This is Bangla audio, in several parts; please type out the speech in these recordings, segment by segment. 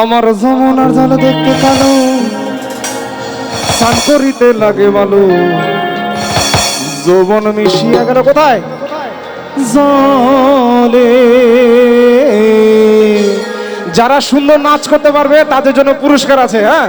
আমার যমুনার জল দেখতে কালো, স্নান করিতে লাগে ভালো। যৌবন মিশিয়া গেল কোথায়? জলে। যারা সুন্দর নাচ করতে পারবে, তাদের জন্য পুরস্কার আছে হ্যাঁ?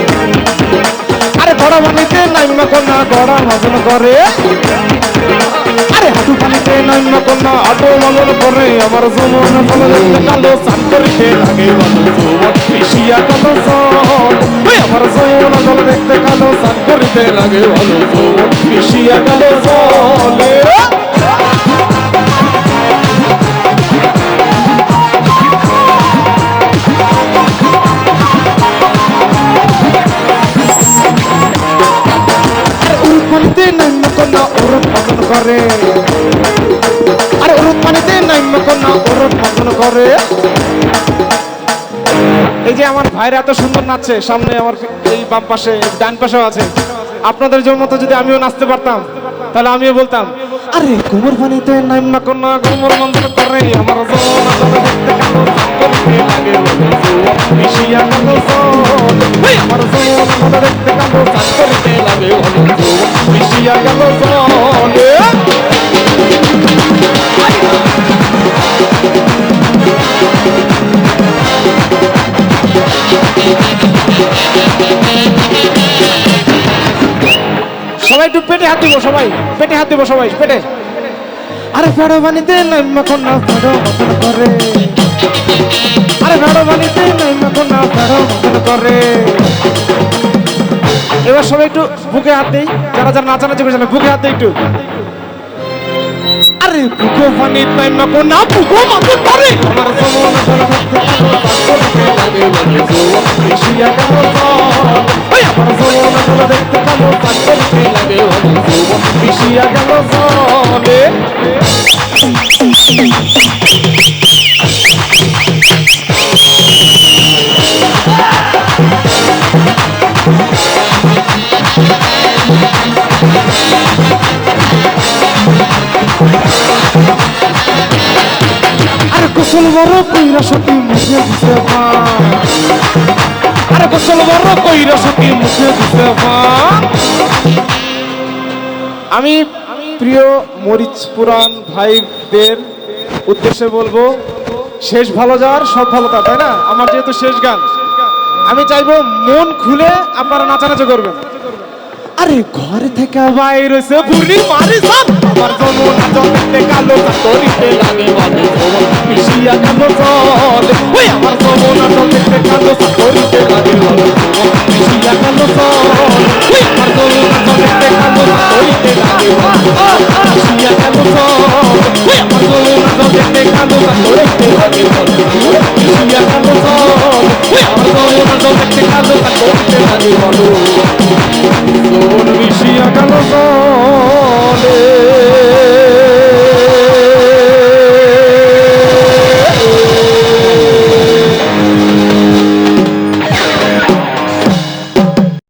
ঘোড়া বানিতে নাইমা কোনা ঘোড়ার মতন করে। আরে হাঁটু পানিতে নাইমা কন্যা আটো মতন করে। আমার দেখতে কালো সান করিতে লাগে পিছিয়া কালো সল ওই আমার যমন ফল দেখতে কালো সান করিতে লাগে ভালো করে। এই যে আমার ভাইরা এত সুন্দর নাচছে, সামনে আমার এই বাম পাশে, ডান পাশেও আছে। আপনাদের মতো যদি আমিও নাচতে পারতাম, তাহলে আমিও বলতাম, আরে কুমোর পানিতে নাইমা কোনা কুমোর মন্ত্র করে। আমার জোন আমার দেখতে কালো করতে লাগে মিশিয়া জোন সবাই একটু পেটে হাত দিব, সবাই। পেটে হাত দিব সবাই, পেটে। আরে ফেড়ো বানিতে নাইমা কোনা ফেড়ো মতন করে। আরে ফেড়ো বানিতে নাইমা কোনা ফেড়ো মতন করে। এবার সবাই একটু বুকে হাত দেই যারা যারা নাচানাচি করছে না, বুকে হাত দেই একটু আরে বুকো পানি নাইমা কোনা বুকো মতন করে আমার জমন আসলে দেখতে বড় কইরা সতী মুখে পান আরে গোসল বড় কইরা সতী মুখে পান আমি প্রিয় মরিচ পুরাণ ভাইদের উদ্দেশ্যে বলব, শেষ ভালো যাওয়ার সব ভালো তার, তাই না? আমার যেহেতু শেষ গান, আমি চাইব মন খুলে আপনারা নাচানাচি করবেন। আরে ঘর থেকে বাইরে সে বুড়ি মারি সব। আমার জমন জমিতে কালো কাতরিতে লাগে বাজে জমন মিশিয়া কালো জল। ওই আমার জমন জমিতে কালো কাতরিতে লাগে বাজে জমন মিশিয়া কালো জল। ওই আমার জমন জমিতে কালো কাতরিতে লাগে বাজে মিশিয়া কালো জল। ওই আমার জমন জমিতে কালো কাতরিতে লাগে বাজে